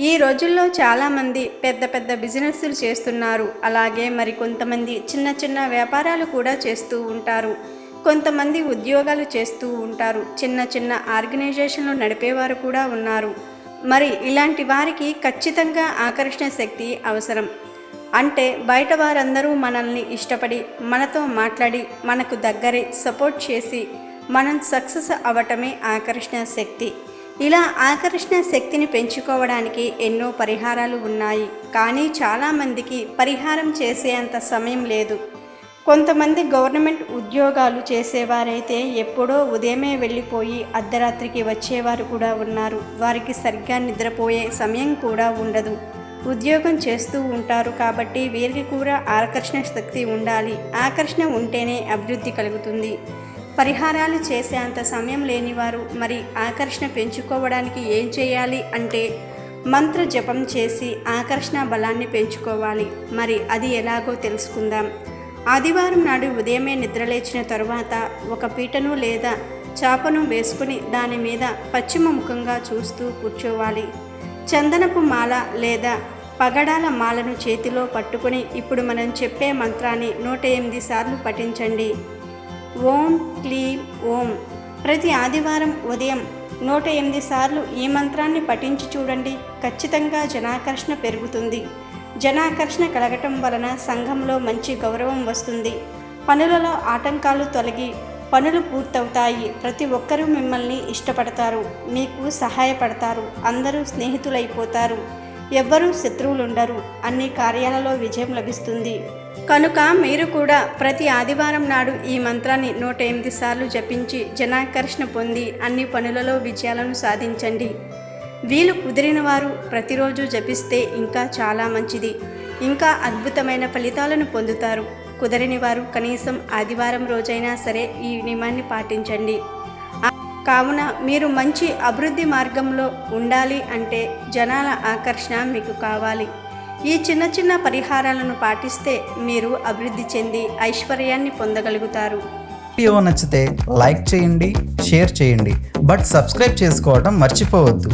ఈ రోజుల్లో చాలామంది పెద్ద పెద్ద బిజినెస్లు చేస్తున్నారు. అలాగే మరి కొంతమంది చిన్న చిన్న వ్యాపారాలు కూడా చేస్తూ ఉంటారు. కొంతమంది ఉద్యోగాలు చేస్తూ ఉంటారు. చిన్న చిన్న ఆర్గనైజేషన్లు నడిపేవారు కూడా ఉన్నారు. మరి ఇలాంటి వారికి ఖచ్చితంగా ఆకర్షణ శక్తి అవసరం. అంటే బయట వారందరూ మనల్ని ఇష్టపడి మనతో మాట్లాడి మనకు దగ్గరే సపోర్ట్ చేసి మనం సక్సెస్ అవ్వటమే ఆకర్షణ శక్తి. ఇలా ఆకర్షణ శక్తిని పెంచుకోవడానికి ఎన్నో పరిహారాలు ఉన్నాయి. కానీ చాలామందికి పరిహారం చేసేంత సమయం లేదు. కొంతమంది గవర్నమెంట్ ఉద్యోగాలు చేసేవారైతే ఎప్పుడో ఉదయమే వెళ్ళిపోయి అర్ధరాత్రికి వచ్చేవారు కూడా ఉన్నారు. వారికి సరిగ్గా నిద్రపోయే సమయం కూడా ఉండదు. ఉద్యోగం చేస్తూ ఉంటారు కాబట్టి వీరికి కూడా ఆకర్షణ శక్తి ఉండాలి. ఆకర్షణ ఉంటేనే అభివృద్ధి కలుగుతుంది. పరిహారాలు చేసే అంత సమయం లేనివారు మరి ఆకర్షణ పెంచుకోవడానికి ఏం చేయాలి అంటే మంత్ర జపం చేసి ఆకర్షణ బలాన్ని పెంచుకోవాలి. మరి అది ఎలాగో తెలుసుకుందాం. ఆదివారం నాడు ఉదయమే నిద్రలేచిన తరువాత ఒక పీటను లేదా చాపను వేసుకుని దాని మీద పశ్చిమ ముఖంగా చూస్తూ కూర్చోవాలి. చందనపు మాల లేదా పగడాల మాలను చేతిలో పట్టుకుని ఇప్పుడు మనం చెప్పే మంత్రాన్ని నూట ఎనిమిది సార్లు పఠించండి. ఓం క్లీం ఓం. ప్రతి ఆదివారం ఉదయం నూట ఎనిమిది సార్లు ఈ మంత్రాన్ని పఠించి చూడండి. ఖచ్చితంగా జనాకర్షణ పెరుగుతుంది. జనాకర్షణ కలగటం వలన సంఘంలో మంచి గౌరవం వస్తుంది. పనులలో ఆటంకాలు తొలగి పనులు పూర్తవుతాయి. ప్రతి ఒక్కరూ మిమ్మల్ని ఇష్టపడతారు. మీకు సహాయపడతారు. అందరూ స్నేహితులైపోతారు. ఎవ్వరూ శత్రువులుండరు. అన్ని కార్యాలలో విజయం లభిస్తుంది. కనుక మీరు కూడా ప్రతి ఆదివారం నాడు ఈ మంత్రాన్ని నూట ఎనిమిది సార్లు జపించి జనాకర్షణ పొంది అన్ని పనులలో విజయాలను సాధించండి. వీలు కుదిరిన వారు ప్రతిరోజు జపిస్తే ఇంకా చాలా మంచిది. ఇంకా అద్భుతమైన ఫలితాలను పొందుతారు. కుదరని వారు కనీసం ఆదివారం రోజైనా సరే ఈ నియమాన్ని పాటించండి. కావున మీరు మంచి అభివృద్ధి మార్గంలో ఉండాలి అంటే జనాల ఆకర్షణ మీకు కావాలి. ఈ చిన్న చిన్న పరిహారాలను పాటిస్తే మీరు అభివృద్ధి చెంది ఐశ్వర్యాన్ని పొందగలుగుతారు. వీడియో నచ్చితే లైక్ చేయండి షేర్ చేయండి. బట్ సబ్స్క్రైబ్ చేసుకోవడం మర్చిపోవద్దు.